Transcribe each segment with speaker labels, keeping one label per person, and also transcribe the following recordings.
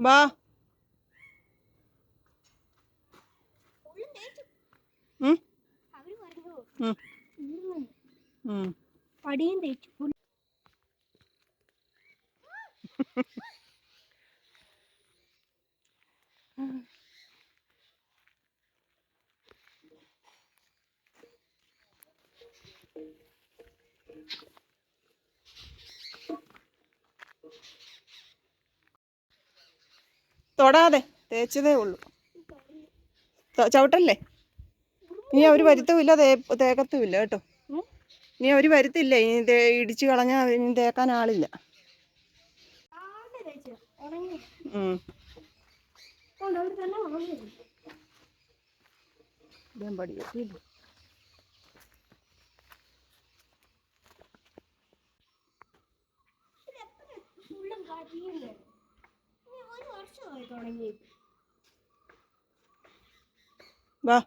Speaker 1: വാ തൊടാതെ. തേച്ചതേ ഉള്ളൂ. ചവിട്ടല്ലേ? ഇനി അവർ വരുത്തുമില്ല തേ തേക്കത്തുമില്ല കേട്ടോ. ഇനി അവർ വരുത്തില്ല ഇനി ഇടിച്ചു കളഞ്ഞാൽ ഇനി തേക്കാൻ ആളില്ല.
Speaker 2: ഉണങ്ങി
Speaker 1: ഉം.
Speaker 2: കൊണ്ട് അവിടെ തന്നെ ഉണങ്ങി
Speaker 1: ഇതേം പടി കെട്ടിയില്ല.
Speaker 2: ഫുള്ളും കരിയുന്നു ഇനി തുടങ്ങി
Speaker 1: വാ.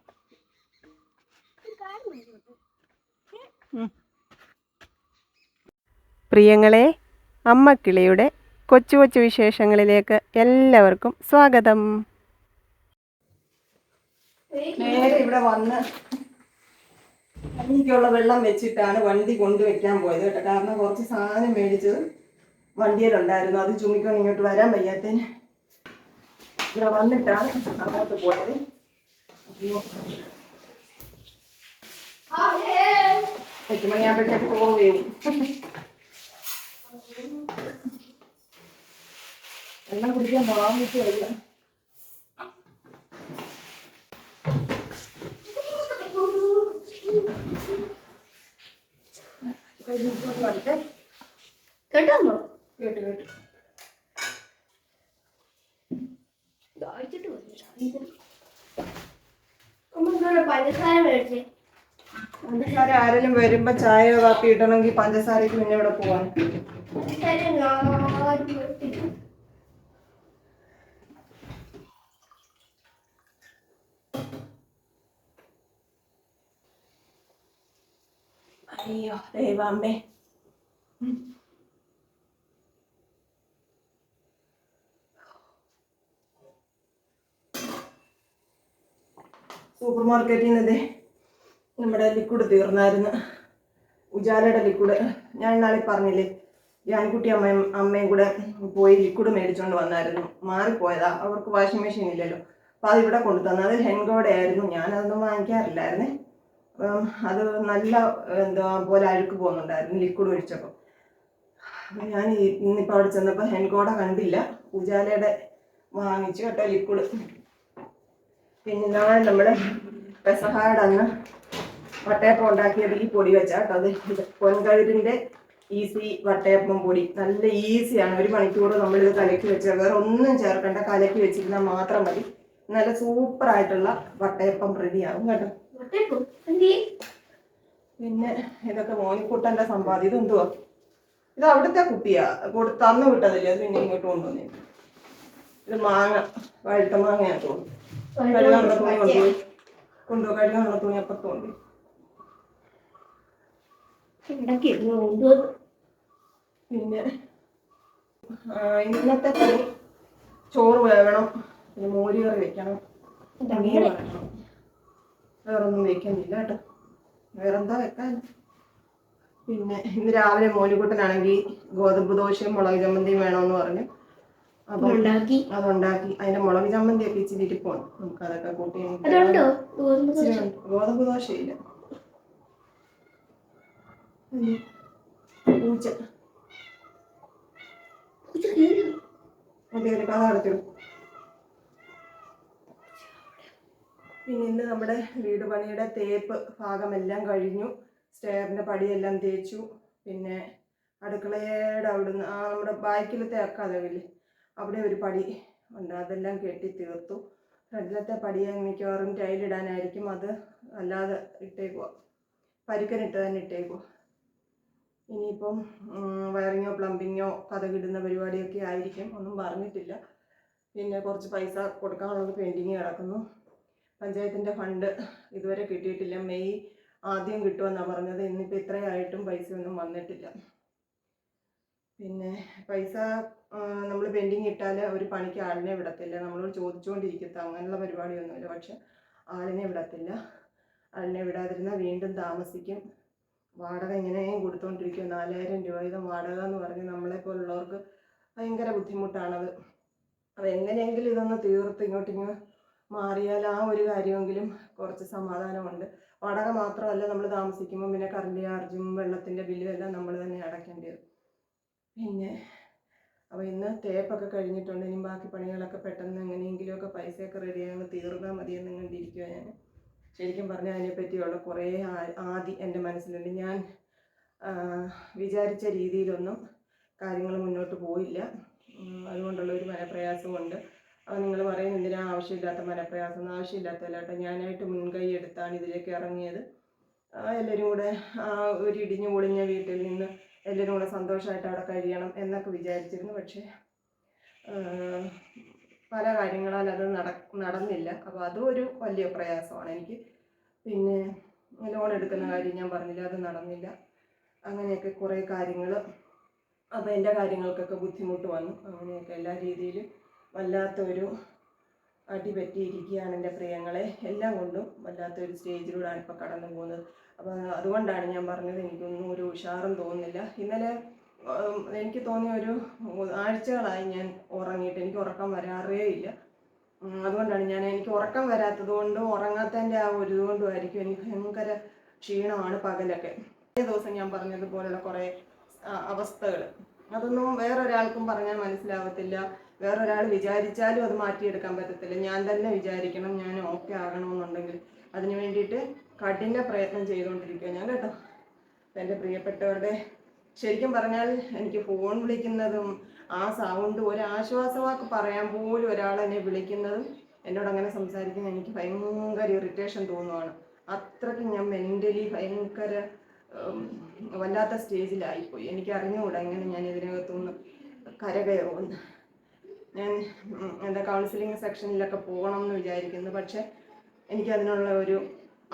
Speaker 1: പ്രിയങ്ങളെ അമ്മക്കിളിയുടെ കൊച്ചു കൊച്ചു വിശേഷങ്ങളിലേക്ക് എല്ലാവർക്കും സ്വാഗതം. നേരെ ഇവിടെ വന്ന് എനിക്കുള്ള വെള്ളം വെച്ചിട്ടാണ് വണ്ടി കൊണ്ടുവയ്ക്കാൻ പോയത് കേട്ടോ. കാരണം കുറച്ച് സാധനം മേടിച്ചത് വണ്ടിയിലുണ്ടായിരുന്നു. അത് ചുമിക്കൊണ്ട് ഇങ്ങോട്ട് വരാൻ വയ്യാത്തതിന്. ഇവിടെ വന്നിട്ടാണ് അങ്ങോട്ട് പോയത്. എട്ട് മണിയാകുമ്പോഴത്തേക്ക് പോവുകയും വെള്ളം കുടിക്കാൻ പോകാൻ പറ്റുമല്ല
Speaker 2: കേട്ടോ
Speaker 1: കേട്ടു കേട്ടു
Speaker 2: ദാഹിച്ചിട്ട് വന്നില്ല അമ്മ ഇന്നലെ പഞ്ചസാര
Speaker 1: ആരെങ്കിലും വരുമ്പോ ചായ കാപ്പി ഇടണമെങ്കിൽ പഞ്ചസാരക്ക് പിന്നെ ഇവിടെ പോവാൻ. അയ്യോ ദൈവാമ്മേ സൂപ്പർ മാർക്കറ്റിൽ നിന്ന് നമ്മുടെ ലിക്വിഡ് തീർന്നായിരുന്നു. ഉജാലയുടെ ലിക്വിഡ് ഞാൻ ഇന്നാളെ പറഞ്ഞില്ലേ ജാൻകുട്ടി അമ്മയും അമ്മയും കൂടെ പോയി ലിക്വിഡ് മേടിച്ചുകൊണ്ട് വന്നായിരുന്നു. മാറിപ്പോയതാ. അവർക്ക് വാഷിംഗ് മെഷീൻ ഇല്ലല്ലോ. അപ്പോൾ അതിവിടെ കൊണ്ടു തന്നത് ഹെൻഗോടെ ആയിരുന്നു. ഞാൻ അതൊന്നും വാങ്ങിക്കാറില്ലായിരുന്നേ അത് നല്ല എന്താ പോലെ അഴുക്ക് പോകുന്നുണ്ടായിരുന്നു ലിക്വിഡ് ഒഴിച്ചപ്പോൾ ഞാൻ ഇന്നിപ്പോൾ അവിടെ ചെന്നപ്പോൾ ഹെൻഗോഡ കണ്ടില്ല. ഉജാലയുടെ വാങ്ങിച്ചു കേട്ടോ ലിക്വിഡ് പിന്നെ നാളെ നമ്മൾ പെസഹായുടെ അന്ന് വട്ടയപ്പം ഉണ്ടാക്കിയത് ഈ പൊടി വെച്ചാൽ അത് പൊൻകഴുതിന്റെ ഈസി വട്ടയപ്പം പൊടി. നല്ല ഈസിയാണ്. ഒരു മണിക്കൂർ നമ്മളിത് കലക്കി വെച്ചാൽ വേറെ ഒന്നും ചേർക്കണ്ട. കലക്കി വെച്ചിരുന്നാൽ മാത്രം മതി. നല്ല സൂപ്പർ ആയിട്ടുള്ള വട്ടയപ്പം റെഡിയാവും കേട്ടോ. പിന്നെ ഇതൊക്കെ മോനിക്കുട്ടന്റെ സമ്പാദ്യം. ഇതെന്തുവാ ഇത് അവിടുത്തെ കുപ്പിയാ. കൊടുത്തന്ന് തന്നു വിട്ടതല്ലേ? അത് പിന്നെ ഇങ്ങോട്ട് കൊണ്ടുവന്നേ ഇത് മാങ്ങ. വഴുത്ത മാങ്ങയാണ് തോന്നുന്നു. കഴുകാനുള്ള തുണി കൊണ്ടുപോയി കൊണ്ടുപോയി കഴുകാനുള്ള തുണി അപ്പുറത്ത് കൊണ്ടുപോയി
Speaker 2: ഇടയ്ക്ക് ഇരുന്ന് കൊണ്ടുവന്നു
Speaker 1: പിന്നെ ആ, ഇന്നത്തെ പണി ചോറ് വേവണം. പിന്നെ മോര് കറി വെക്കണം. മീൻ വറക്കണം വേറൊന്നും വെക്കുന്നില്ല കേട്ടോ. വേറെന്താ വെക്കാൻ? പിന്നെ ഇന്ന് രാവിലെ മോനുകുട്ടനാണെങ്കിൽ ഗോതമ്പ് ദോശയും മുളക് ചമ്മന്തിയും വേണമെന്ന് പറഞ്ഞു. അപ്പം
Speaker 2: ഉണ്ടാക്കി
Speaker 1: അതുണ്ടാക്കി. അതിന്റെ മുളക് ചമ്മന്തി ഒക്കെ ഇച്ചിരി ഇരിപ്പുണ്ട് നമുക്ക് അതൊക്കെ കൂട്ടി
Speaker 2: ഗോതമ്പ്.
Speaker 1: ദോശയില്ല. പൂച്ച. അതെ ഒരു കഥ പിന്നെ ഇന്ന് നമ്മുടെ വീട് പണിയുടെ തേപ്പ് ഭാഗമെല്ലാം കഴിഞ്ഞു. സ്റ്റെയറിന്റെ പടിയെല്ലാം തേച്ചു. പിന്നെ അടുക്കളയുടെ അവിടുന്ന് ആ നമ്മുടെ തേക്കാതെ അക്കതവില്ലേ അവിടെ ഒരു പടി ഉണ്ട്. അതെല്ലാം കെട്ടി തീർത്തു. ഫ്രണ്ടിലത്തെ പടിയെ മിക്കവാറും ടൈലിടാനായിരിക്കും അത് അല്ലാതെ ഇട്ടേക്കുക പരുക്കനിട്ട് തന്നെ ഇട്ടേക്കുക ഇനിയിപ്പം വയറിങ്ങോ പ്ലംബിങ്ങോ കഥകിടുന്ന പരിപാടിയൊക്കെ ആയിരിക്കും. ഒന്നും പറഞ്ഞിട്ടില്ല. പിന്നെ കുറച്ച് പൈസ കൊടുക്കാനുള്ളത് പെൻഡിങ് കിടക്കുന്നു. പഞ്ചായത്തിന്റെ ഫണ്ട് ഇതുവരെ കിട്ടിയിട്ടില്ല. മെയ് ആദ്യം കിട്ടുമെന്നാണ് പറഞ്ഞത്. ഇന്നിപ്പോൾ ഇത്രയായിട്ടും പൈസയൊന്നും വന്നിട്ടില്ല. പിന്നെ പൈസ നമ്മൾ പെൻഡിങ് ഇട്ടാൽ ഒരു പണിക്ക് ആളിനെ വിടത്തില്ല. നമ്മളോട് ചോദിച്ചുകൊണ്ടിരിക്കത്ത അങ്ങനെയുള്ള പരിപാടിയൊന്നുമില്ല. പക്ഷെ ആളിനെ വിടത്തില്ല. ആളിനെ വിടാതിരുന്നാൽ വീണ്ടും താമസിക്കും. വാടക ഇങ്ങനെയും കൊടുത്തുകൊണ്ടിരിക്കും നാലായിരം രൂപ വീതം വാടക എന്ന് പറഞ്ഞ് നമ്മളെ പോലുള്ളവർക്ക് ഭയങ്കര ബുദ്ധിമുട്ടാണത്. അപ്പോൾ എങ്ങനെയെങ്കിലും ഇതൊന്ന് തീർത്ത് ഇങ്ങോട്ടിങ്ങ് മാറിയാൽ ആ ഒരു കാര്യമെങ്കിലും കുറച്ച് സമാധാനമുണ്ട്. വാടക മാത്രമല്ല നമ്മൾ താമസിക്കുമ്പോൾ പിന്നെ കറണ്ട് ചാർജും വെള്ളത്തിന്റെ ബില്ലും എല്ലാം നമ്മൾ തന്നെ അടയ്ക്കേണ്ടി വരും. പിന്നെ അപ്പോൾ ഇന്ന് തേപ്പൊക്കെ കഴിഞ്ഞിട്ടുണ്ട്. ഇനി ബാക്കി പണികളൊക്കെ പെട്ടെന്ന് എങ്ങനെയെങ്കിലുമൊക്കെ പൈസയൊക്കെ റെഡിയാകുമ്പോൾ തീർന്നാൽ മതിയെന്ന് കണ്ടിരിക്കുക ഞാൻ ശരിക്കും പറഞ്ഞാൽ അതിനെപ്പറ്റിയുള്ള കുറേ ആദി എന്റെ മനസ്സിലുണ്ട്. ഞാൻ വിചാരിച്ച രീതിയിലൊന്നും കാര്യങ്ങൾ മുന്നോട്ട് പോയില്ല. അതുകൊണ്ടുള്ള ഒരു മനപ്രയാസമുണ്ട്. അപ്പോൾ നിങ്ങൾ പറയും എന്തിനാ ആവശ്യമില്ലാത്ത മനപ്രയാസം? കേട്ടോ ഞാനായിട്ട് മുൻകൈ എടുത്താണ് ഇതിലേക്ക് ഇറങ്ങിയത്. എല്ലാവരും കൂടെ ആ ഒരു ഇടിഞ്ഞു പൊളിഞ്ഞ വീട്ടിൽ നിന്ന് എല്ലാവരും കൂടെ സന്തോഷമായിട്ട് അവിടെ കഴിയണം എന്നൊക്കെ വിചാരിച്ചിരുന്നു. പക്ഷേ പല കാര്യങ്ങളാൽ അത് നട നടന്നില്ല. അപ്പോൾ അതും ഒരു വലിയ പ്രയാസമാണ്. എനിക്ക് പിന്നെ ലോൺ എടുക്കുന്ന കാര്യം ഞാൻ പറഞ്ഞില്ല അത് നടന്നില്ല. അങ്ങനെയൊക്കെ കുറേ കാര്യങ്ങൾ അപ്പോൾ എന്റെ കാര്യങ്ങൾക്കൊക്കെ ബുദ്ധിമുട്ട് വന്നു. അങ്ങനെയൊക്കെ എല്ലാ രീതിയിലും വല്ലാത്തൊരു അടി പറ്റിയിരിക്കുകയാണ് എന്റെ പ്രിയങ്ങളെ. എല്ലാം കൊണ്ടും വല്ലാത്തൊരു സ്റ്റേജിലൂടെയാണ് ഇപ്പോൾ കടന്നു പോകുന്നത്. അപ്പോൾ അതുകൊണ്ടാണ് ഞാൻ പറഞ്ഞത് എനിക്കൊന്നും ഒരു ഉഷാറും തോന്നുന്നില്ല. ഇന്നലെ എനിക്ക് തോന്നിയ ഒരു ആഴ്ചകളായി ഞാൻ ഉറങ്ങിയിട്ട് എനിക്ക് ഉറക്കം വരാറേ ഇല്ല. അതുകൊണ്ടാണ് ഞാൻ എനിക്ക് ഉറക്കം വരാത്തത് കൊണ്ടും ഉറങ്ങാത്തതിന്റെ ആ ഒരു കൊണ്ടും ആയിരിക്കും എനിക്ക് ഭയങ്കര ക്ഷീണമാണ് പകലൊക്കെ. കഴിഞ്ഞ ദിവസം ഞാൻ പറഞ്ഞതുപോലുള്ള കുറേ അവസ്ഥകൾ. അതൊന്നും വേറൊരാൾക്കും പറഞ്ഞാൽ മനസ്സിലാവത്തില്ല. വേറൊരാൾ വിചാരിച്ചാലും അത് മാറ്റിയെടുക്കാൻ പറ്റത്തില്ല. ഞാൻ തന്നെ വിചാരിക്കണം ഞാൻ ഓക്കെ ആകണമെന്നുണ്ടെങ്കിൽ. അതിന് വേണ്ടിയിട്ട് കഠിന പ്രയത്നം ചെയ്തുകൊണ്ടിരിക്കുക. ഞാൻ കേട്ടോ എന്റെ പ്രിയപ്പെട്ടവരുടെ ശരിക്കും പറഞ്ഞാൽ എനിക്ക് ഫോൺ വിളിക്കുന്നതും ആ സൗണ്ട് ഒരു ആശ്വാസവാക്ക് പറയാൻ പോലും ഒരാൾ എന്നെ വിളിക്കുന്നതും എന്നോട് അങ്ങനെ സംസാരിക്കുന്ന എനിക്ക് ഭയങ്കര ഇറിറ്റേഷൻ തോന്നുവാണ്. അത്രയ്ക്ക് ഞാൻ മെന്റലി ഭയങ്കര വല്ലാത്ത സ്റ്റേജിലായിപ്പോയി എനിക്ക് അറിഞ്ഞുകൂടാ എങ്ങനെ ഞാൻ ഇതിനകത്തുനിന്ന് കരകയറുമെന്ന്. ഞാൻ എന്താ കൗൺസിലിംഗ് സെക്ഷനിലൊക്കെ പോകണം എന്ന് വിചാരിക്കുന്നു. പക്ഷെ എനിക്കതിനുള്ള ഒരു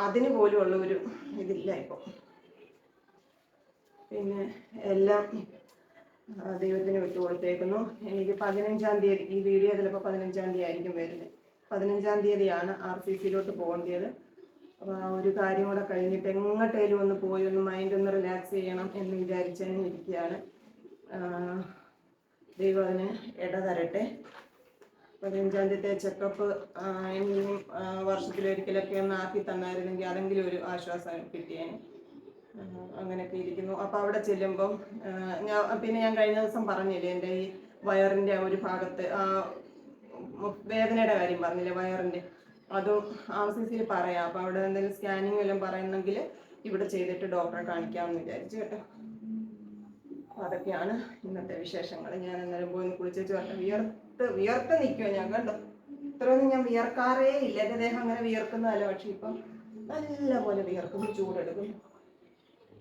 Speaker 1: അതിന് പോലും ഉള്ള ഒരു ഇതില്ല ഇപ്പോൾ പിന്നെ എല്ലാം ദൈവത്തിന് വിട്ടുകൊടുത്തേക്കുന്നു. എനിക്ക് പതിനഞ്ചാം തീയതി ഈ വീഡിയോ ചിലപ്പോൾ പതിനഞ്ചാം തീയതി ആയിരിക്കും വരുന്നത്. പതിനഞ്ചാം തീയതിയാണ് ആർ സി സിയിലോട്ട് പോകേണ്ടത്. അപ്പോൾ ആ ഒരു കാര്യം കൂടെ കഴിഞ്ഞിട്ട് എങ്ങോട്ടേലും ഒന്ന് പോയി ഒന്ന് മൈൻഡ് ഒന്ന് റിലാക്സ് ചെയ്യണം എന്ന് വിചാരിച്ചു ഇരിക്കുകയാണ്. ദൈവം അതിന് ഇട തരട്ടെ. പതിനഞ്ചാം തീയതി ചെക്കപ്പ് ആ, വർഷത്തിലൊരിക്കലൊക്കെ ഒന്ന് ആക്കി തന്നായിരുന്നെങ്കിൽ അതെങ്കിലും ഒരു ആശ്വാസം കിട്ടിയേനെ. അങ്ങനെയൊക്കെ ഇരിക്കുന്നു. അപ്പോൾ അവിടെ ചെല്ലുമ്പം ഞാൻ പിന്നെ ഞാൻ കഴിഞ്ഞ ദിവസം പറഞ്ഞില്ലേ എന്റെ ഈ വയറിന്റെ ഒരു ഭാഗത്ത് വേദനയുടെ കാര്യം പറഞ്ഞില്ലേ വയറിന്റെ. അതും ആർ സി സിയിൽ പറയാം. അപ്പോൾ അവിടെ എന്തെങ്കിലും സ്കാനിങ് വല്ലതും പറയുന്നെങ്കിൽ ഇവിടെ ചെയ്തിട്ട് ഡോക്ടറെ കാണിക്കാമെന്ന് വിചാരിച്ചു കേട്ടോ. അപ്പോൾ അതൊക്കെയാണ് ഇന്നത്തെ വിശേഷങ്ങൾ ഞാൻ അന്നേരം പോയി കുളിച്ചു വരട്ടെ വിയർത്ത് വിയർത്ത് നിൽക്കുമോ ഞാൻ കണ്ടോ? ഇത്രയൊന്നും ഞാൻ വിയർക്കാറേ ഇല്ല. എന്റെ ദേഹം അങ്ങനെ വിയർക്കുന്നതല്ല. പക്ഷെ ഇപ്പം നല്ലപോലെ വിയർക്കുന്നു ചൂടെടുക്കുന്നു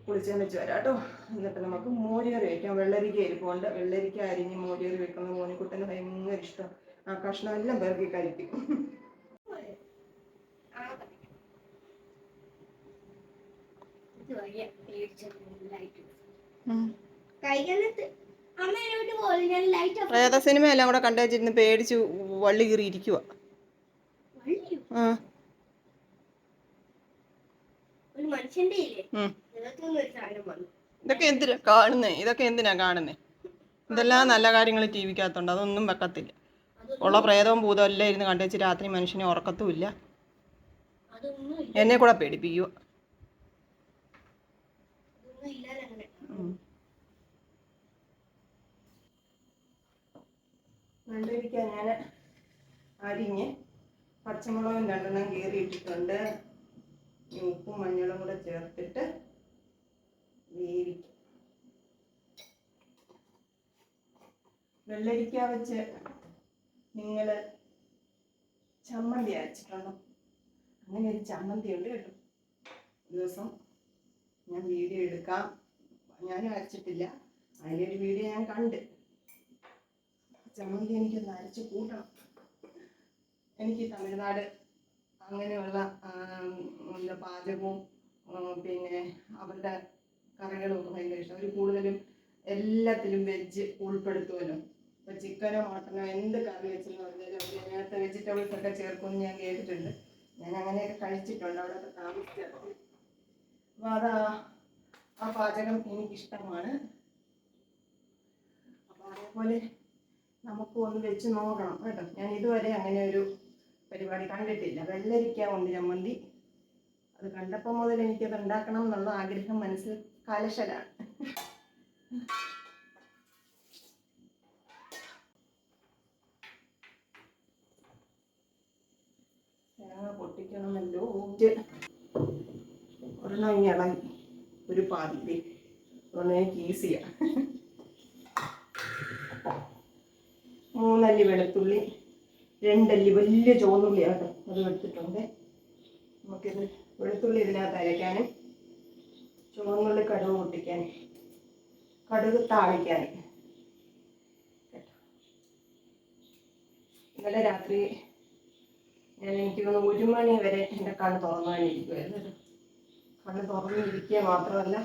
Speaker 1: കുളിച്ചു വെച്ച് വരാം കേട്ടോ എന്നിട്ട് നമുക്ക് മോരിയറി വയ്ക്കാം വെള്ളരിക്ക ഇരിപ്പുണ്ട് വെള്ളരിക്ക അരിഞ്ഞ് മോരിയറി വെക്കുന്ന മോനിക്കുട്ടന് ഭയങ്കര ഇഷ്ടം. ആ കഷ്ണം എല്ലാം പേർക്ക് കഴിക്കും
Speaker 2: ഇത് വഴിയാ. ലൈറ്റ്
Speaker 1: പ്രേത സിനിമ എല്ലാം കൂടെ കണ്ടു വെച്ചിരുന്ന് പേടിച്ച് വള്ളി കീറി ഇരിക്കുക ഇതൊക്കെ എന്തിനാ കാണുന്നേ? ഇതൊക്കെ എന്തിനാ കാണുന്നേ? ഇതെല്ലാം നല്ല കാര്യങ്ങൾ ടി വിക്കകത്തുണ്ട്. അതൊന്നും വെക്കത്തില്ല. ഉള്ള പ്രേതവും ഭൂതവും എല്ലാം ഇരുന്ന് കണ്ടു വെച്ച് രാത്രി മനുഷ്യനെ ഉറക്കത്തുമില്ല എന്നെ കൂടെ പേടിപ്പിക്കുക
Speaker 2: അതൊന്നും ഇല്ലാതെ അങ്ങനെ
Speaker 1: വെള്ളരിക്ക ഞാൻ അരിഞ്ഞ് പച്ചമുളകും രണ്ടെണ്ണം കീറിയിട്ടിട്ടുണ്ട്. ഉപ്പും മഞ്ഞളും കൂടെ ചേർത്തിട്ട് വേവിക്കും. വെള്ളരിക്ക വെച്ച് നിങ്ങൾ ചമ്മന്തി അരച്ചിട്ടുണ്ടോ? അങ്ങനെ ഒരു ചമ്മന്തി ഉണ്ട് കേട്ടോ. ദിവസം ഞാൻ വീഡിയോ എടുക്കാം. ഞാനും അരച്ചിട്ടില്ല. അതിലൊരു വീഡിയോ ഞാൻ കണ്ട്. ചമ്മന്തി എനിക്കൊന്ന് അരച്ച് കൂട്ടണം. എനിക്ക് തമിഴ്നാട് അങ്ങനെയുള്ള എന്താ പാചകവും പിന്നെ അവരുടെ കറികളും ഒക്കെ ഭയങ്കര ഇഷ്ടം. അവർ കൂടുതലും എല്ലാത്തിലും വെജ് ഉൾപ്പെടുത്തുമല്ലോ ഇപ്പൊ ചിക്കനോ മട്ടനോ എന്ത് കറി വെച്ചെന്ന് പറഞ്ഞാലും അവർ അതിനകത്ത് വെജിറ്റബിൾസ് ഒക്കെ ചേർക്കുമെന്ന് ഞാൻ കേട്ടിട്ടുണ്ട്. ഞാൻ അങ്ങനെയൊക്കെ കഴിച്ചിട്ടുണ്ട്. അവിടെ താമസിച്ചത് അപ്പോൾ അതാ ആ പാചകം എനിക്കിഷ്ടമാണ്. അപ്പോൾ അതേപോലെ നമുക്ക് ഒന്ന് വെച്ച് നോക്കണം കേട്ടോ. ഞാൻ ഇതുവരെ അങ്ങനെ ഒരു പരിപാടി കണ്ടിട്ടില്ല. വെള്ളരിക്ക ഉണ്ട് ചമ്മന്തി. അത് കണ്ടപ്പോൾ മുതൽ എനിക്കത് ഉണ്ടാക്കണം എന്നുള്ള ആഗ്രഹം മനസ്സിൽ കലശലാണ്. തേങ്ങ പൊട്ടിക്കണമല്ലോ. ഒരെണ്ണം ഇളകി. ഒരു പാതി. അതുകൊണ്ട് എനിക്ക് ഈസിയാണ് മൂന്നല്ലി വെളുത്തുള്ളി രണ്ടല്ലി വലിയ ചുവന്നുള്ളി ആട്ടോ അത് എടുത്തിട്ടുണ്ട്. നമുക്കിത് വെളുത്തുള്ളി ഇതിനകത്ത് അരയ്ക്കാനും ചുവന്നുള്ളി കടുക് പൊട്ടിക്കാൻ കടുക് താഴിക്കാൻ ഇന്നലെ രാത്രി ഞാൻ എനിക്ക് തോന്നുന്നു ഒരു മണി വരെ എന്റെ കണ്ണ് തുറന്നു തന്നെ കേട്ടോ. കണ്ണ് തുറന്നിരിക്കുക മാത്രമല്ല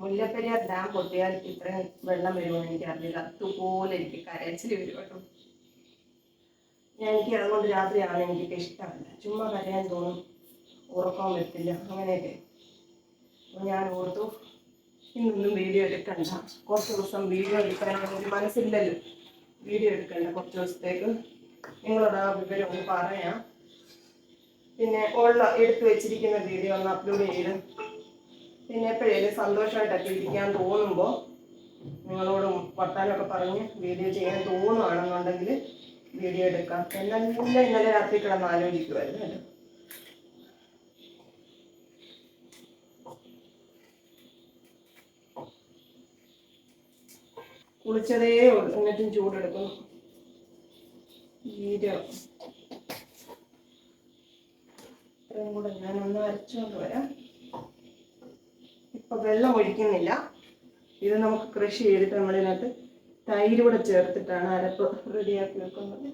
Speaker 1: മുല്ലപ്പെരിയാർ ഡാം പൊട്ടിയാൽ ഇത്രയും വെള്ളം വരുമോ എനിക്ക് അറിയില്ല അതുപോലെ എനിക്ക് കരച്ചിൽ വരും കേട്ടോ. എനിക്ക് അതുകൊണ്ട് രാത്രിയാണ് എനിക്ക് ഇഷ്ടമല്ല. ചുമ്മാ കരയാൻ തോന്നും. ഉറക്കം വരത്തില്ല. അങ്ങനെയൊക്കെ. അപ്പോൾ ഞാൻ ഓർത്തു ഇന്നൊന്നും വീഡിയോ എടുക്കണ്ട. കുറച്ച് ദിവസം വീഡിയോ എടുക്കാൻ എനിക്ക് മനസ്സില്ലല്ലോ. വീഡിയോ എടുക്കണ്ട കുറച്ച് ദിവസത്തേക്ക്. നിങ്ങളോട് ആ വിവരം ഒന്ന് പറയാം. പിന്നെ ഉള്ള എടുത്തു വെച്ചിരിക്കുന്ന വീഡിയോ ഒന്ന് അപ്ലോഡ് ചെയ്ത് പിന്നെ എപ്പോഴേലും സന്തോഷമായിട്ടൊക്കെ ഇരിക്കാൻ തോന്നുമ്പോൾ നിങ്ങളോടും വർത്താനമൊക്കെ പറഞ്ഞ് വീഡിയോ ചെയ്യാൻ തോന്നുകയാണെന്നുണ്ടെങ്കിൽ വീഡിയോ എടുക്കാം. എന്നെല്ലാം ഇന്നലെ രാത്രി കിടന്ന് ആലോചിക്കുമായിരുന്നു കേട്ടോ. കുളിച്ചതേ ഉള്ളൂ. എന്നിട്ടും ചൂടെടുക്കുന്നു. ഇത്രയും കൂടെ ഞാനൊന്ന് അരച്ചുകൊണ്ട് വരാം. വെള്ളം ഒഴിക്കുന്നില്ല. ഇത് നമുക്ക് കൃഷി ചെയ്തിട്ട് നമ്മളിതിനകത്ത് തൈര് കൂടെ ചേർത്തിട്ടാണ് അരപ്പ് റെഡിയാക്കി വെക്കുന്നത്.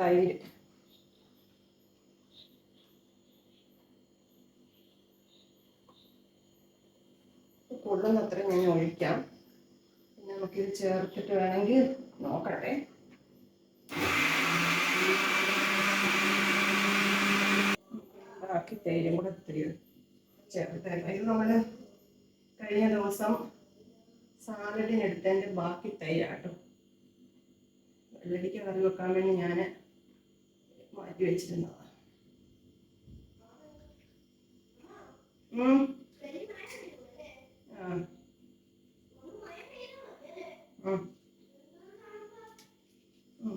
Speaker 1: തൈര്. കൊള്ളുന്നത്ര ഞാൻ ഒഴിക്കാം. പിന്നെ നമുക്കിത് ചേർത്തിട്ട് വേണമെങ്കിൽ നോക്കട്ടെ. തൈരും കൂടെ ഇത്തിരി ചേർത്തേക്കാം ഇത് നമ്മൾ കഴിഞ്ഞ ദിവസം സാലഡിനെടുത്തതിന്റെ ബാക്കി തൈരാട്ടോ. വെള്ളരിക്ക കറി വെക്കാൻ വേണ്ടി ഞാൻ മാറ്റി വെച്ചിരുന്നതാണ്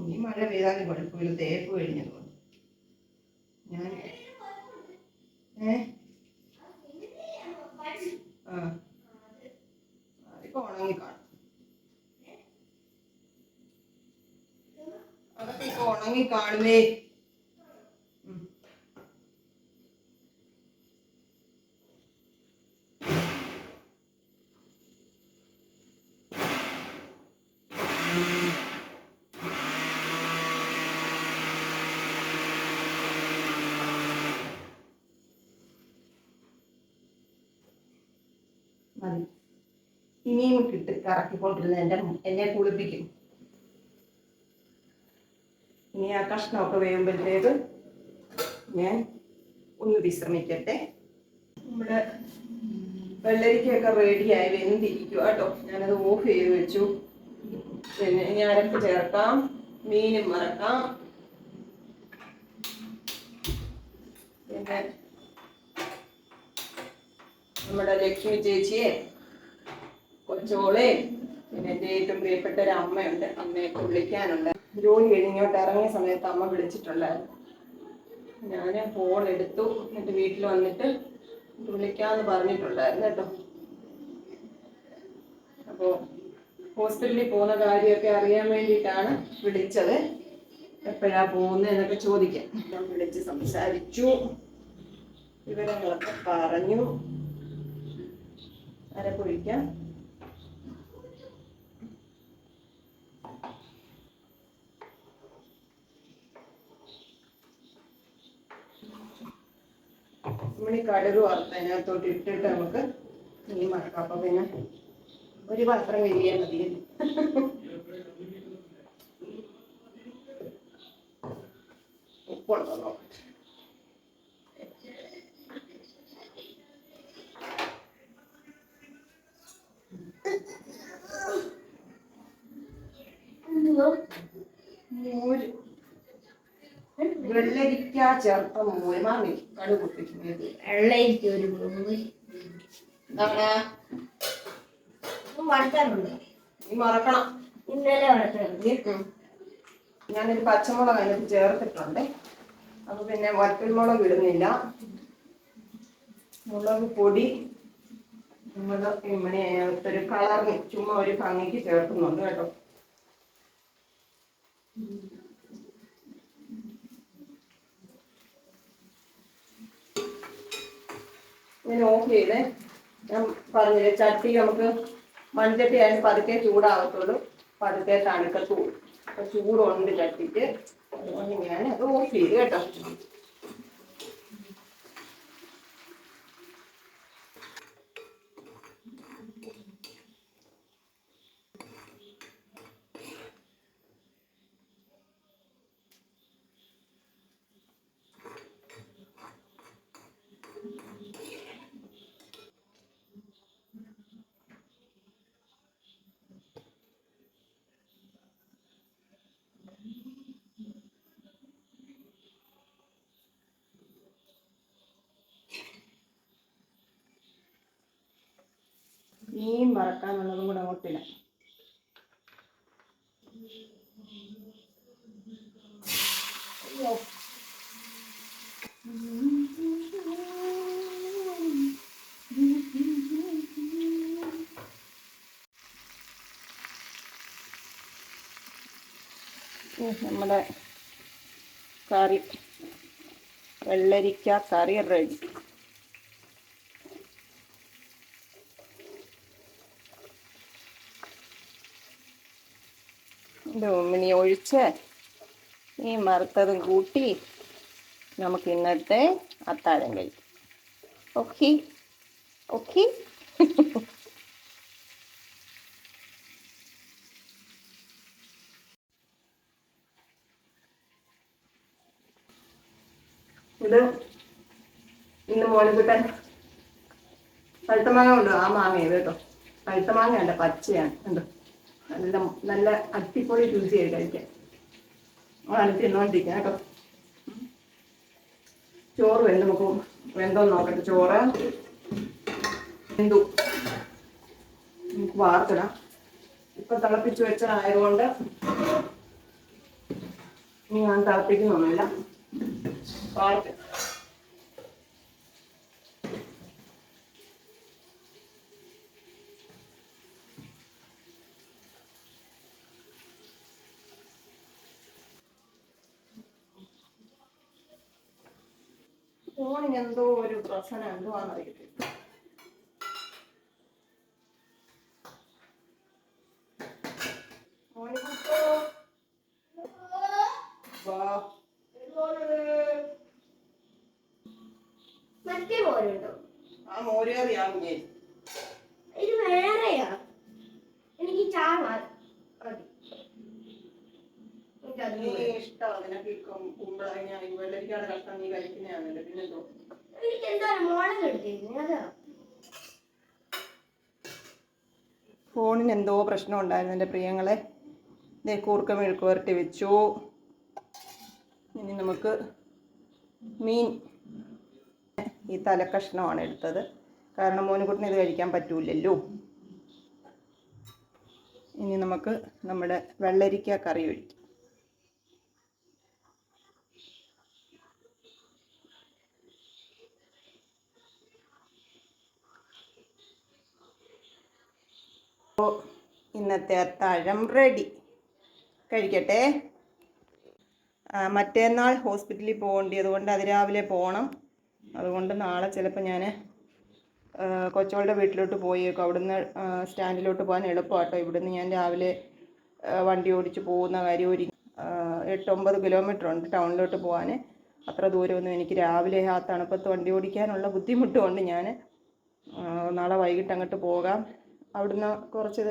Speaker 1: ഈ മഴ പെയ്താലും കുഴപ്പമില്ല തേപ്പ് കഴിഞ്ഞതുകൊണ്ട് ഞാൻ ഏ? ആ. അതിപ്പോ ഉണങ്ങി ഇപ്പൊ ഉണങ്ങി കാണുമേ ഉം. മതി ഇനിയും കിട്ട് കറക്കിക്കൊണ്ടിരുന്ന എന്റെ എന്നെ കുളിപ്പിക്കും. ഇനി ആ കഷ്ണമൊക്കെ വേകുമ്പോഴത്തേക്ക് ഞാൻ ഒന്ന് വിശ്രമിക്കട്ടെ. നമ്മുടെ വെള്ളരിക്കയൊക്കെ റെഡിയായി വെന്തിരിക്കുക കേട്ടോ. ഞാനത് ഓഫ് ചെയ്ത് വെച്ചു. പിന്നെ ഇനി അരപ്പ് ചേർക്കാം. മീനും മറക്കാം പിന്നെ നമ്മുടെ ലക്ഷ്മി ചേച്ചിയെ കൊച്ചോളെ പിന്നെ എന്റെ ഏറ്റവും പ്രിയപ്പെട്ട ഒരു അമ്മയുണ്ട്. അമ്മയൊക്കെ വിളിക്കാനുണ്ട്. ജോലി കഴിഞ്ഞോട്ട് ഇറങ്ങിയ സമയത്ത് അമ്മ വിളിച്ചിട്ടുണ്ടായിരുന്നു. ഞാൻ ഫോൺ എടുത്തു. എന്നിട്ട് വീട്ടിൽ വന്നിട്ട് വിളിക്കാന്ന് പറഞ്ഞിട്ടുണ്ടായിരുന്നു കേട്ടോ. അപ്പോൾ ഹോസ്പിറ്റലിൽ പോകുന്ന കാര്യമൊക്കെ അറിയാൻ വേണ്ടിയിട്ടാണ് വിളിച്ചത്. എപ്പോഴാ പോകുന്നത് എന്നൊക്കെ ചോദിക്കാൻ ഞാൻ വിളിച്ച് സംസാരിച്ചു. വിവരങ്ങളൊക്കെ പറഞ്ഞു. അരപ്പൊഴിക്കാം. നമ്മൾ ഈ കടുക് വറുത്ത് അതിനകത്തോട്ട് ഇട്ടിട്ട് നമുക്ക് മീൻ വറക്കാം അപ്പൊ പിന്നെ ഒരു പാത്രം കഴിയാൻ മതി. ഉപ്പുണ്ടോ നോക്കട്ടെ വെള്ളരിക്ക ചേർത്ത മോര് മാമി കടുക് പൊട്ടിക്കുന്നത്
Speaker 2: വെള്ളയിരിക്കും ഒരു മൂന്ന്.
Speaker 1: എന്താണ്
Speaker 2: വറുത്താറുണ്ട്
Speaker 1: നീ മറക്കണം
Speaker 2: ഇന്നലെ വറുത്താറുണ്ട്
Speaker 1: ഉം. ഞാനൊരു പച്ചമുളക് അതിനകത്ത് ചേർത്തിട്ടുണ്ട്. അപ്പൊ പിന്നെ വറ്റൽമുളക് ഇടുന്നില്ല. മുളക് പൊടി നമ്മൾ ഇമ്മണി അതിനകത്തൊരു കളറിന് ചുമ്മാ ഒരു ഭംഗിക്ക് ചേർക്കുന്നുണ്ട് കേട്ടോ. ഞാൻ ഓഫ് ചെയ്തേ ഞാൻ പറഞ്ഞില്ലേ ചട്ടി നമുക്ക് മൺചട്ടി ആയാലും പതുക്കെ ചൂടാകത്തുള്ളൂ പതുക്കെ തണുക്കത്തുള്ളൂ. അപ്പൊ ചൂടുണ്ട് ചട്ടിക്ക്. അതുകൊണ്ട് ഞാൻ അത് ഓഫ് ചെയ്ത് കേട്ടോ മീൻ വറക്കാനുള്ളതും കൂടെ അങ്ങോട്ടില്ല നമ്മുടെ കറി വെള്ളരിക്ക കറി റെഡി ഉമ്മിനി ഒഴിച്ച് ഈ മറുത്തതും കൂട്ടി നമുക്ക് ഇന്നത്തെ അത്താഴം കഴിക്കും. ഓക്കെ? ഓക്കെ? ഇത് ഇന്ന് മോനുകുട്ടൻ പഴുത്ത മാങ്ങ ഉണ്ടോ? ആ മാങ്ങ ഏത് കേട്ടോ. പഴുത്ത മാങ്ങ അല്ല പച്ചയാണ്. കണ്ടോ? നല്ല നല്ല അടിപൊളി രുചിയായി കഴിക്കാം. ആണ് തിന്നോണ്ടിരിക്കാം കേട്ടോ. ചോറ് വെന്ത് നമുക്ക് വെന്തോ നോക്കട്ടെ. ചോറ് വെന്തു. നമുക്ക് വാർത്തിടാം. ഇപ്പൊ തിളപ്പിച്ച് വെച്ചതായതുകൊണ്ട് ഇനി ഞാൻ തിളപ്പിക്കുന്നൊന്നുമില്ല. വാർത്ത്. ഫോണിന് എന്തോ ഒരു പ്രശ്നം
Speaker 2: എന്തോ ആണെന്നറിയത്തില്ല
Speaker 1: ആ മോരുകറിയാ കുഞ്ഞേ.
Speaker 2: ഇത് വേറെയാ. എനിക്ക് ചായ മതി. എനിക്കത്
Speaker 1: നീ
Speaker 2: മതി.
Speaker 1: ഇഷ്ടം നിനക്ക് കുമ്പളങ്ങ വെള്ളരിക്കാടെ കഷ്ണം നീ കഴിക്കുന്നതാണല്ലോ. പിന്നെന്തോ?
Speaker 2: അതോ?
Speaker 1: ഫോണിന് എന്തോ പ്രശ്നം ഉണ്ടായിരുന്നു എന്റെ പ്രിയങ്ങളെ. ഇതേ കൂർക്ക മെഴുക്ക് വരട്ടി വെച്ചു. ഇനി നമുക്ക് മീൻ. ഈ തലക്കഷ്ണമാണ് എടുത്തത്. കാരണം മോനുകുട്ടിന് ഇത് കഴിക്കാൻ പറ്റൂലല്ലോ. ഇനി നമുക്ക് നമ്മുടെ വെള്ളരിക്ക കറി ഒഴിക്കാം. അപ്പോൾ ഇന്നത്തെ അത്താഴം റെഡി കഴിക്കട്ടെ. മറ്റേന്നാൾ ഹോസ്പിറ്റലിൽ പോകേണ്ടത് കൊണ്ട് അതിരാവിലെ പോകണം അതുകൊണ്ട് നാളെ ചിലപ്പോൾ ഞാൻ കൊച്ചോളുടെ വീട്ടിലോട്ട് പോയേക്കും. അവിടുന്ന് സ്റ്റാൻഡിലോട്ട് പോകാൻ എളുപ്പമാട്ടോ. ഇവിടുന്ന് ഞാൻ രാവിലെ വണ്ടി ഓടിച്ച് പോകുന്ന കാര്യം ഒരു എട്ടൊമ്പത് കിലോമീറ്റർ ഉണ്ട് ടൗണിലോട്ട് പോകാൻ അത്ര ദൂരമൊന്നും എനിക്ക് രാവിലെ ആ തണുപ്പത്ത് വണ്ടി ഓടിക്കാനുള്ള ബുദ്ധിമുട്ട് കൊണ്ട് ഞാൻ നാളെ വൈകിട്ട് അങ്ങോട്ട് പോകാം. അവിടുന്ന് കുറച്ച്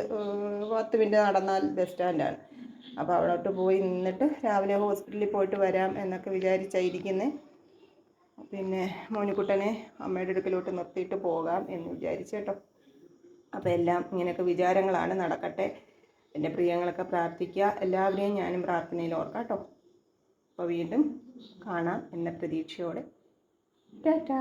Speaker 1: പത്ത് മിനിറ്റ് നടന്നാൽ ബസ് സ്റ്റാൻഡാണ്. അപ്പോൾ അവിടോട്ട് പോയി നിന്നിട്ട് രാവിലെ ഹോസ്പിറ്റലിൽ പോയിട്ട് വരാം എന്നൊക്കെ വിചാരിച്ചായിരിക്കുന്നത് പിന്നെ മോനിക്കുട്ടനെ അമ്മയുടെ അടുക്കലോട്ട് നിർത്തിയിട്ട് പോകാം എന്ന് വിചാരിച്ചേട്ടോ അപ്പോൾ എല്ലാം ഇങ്ങനെയൊക്കെ വിചാരങ്ങളാണ്. നടക്കട്ടെ. എന്റെ പ്രിയങ്ങളൊക്കെ പ്രാർത്ഥിക്കുക. എല്ലാവരെയും ഞാനും പ്രാർത്ഥനയിൽ ഓർക്കാം കേട്ടോ. അപ്പോൾ വീണ്ടും കാണാം എന്ന പ്രതീക്ഷയോടെ. ടാറ്റാ.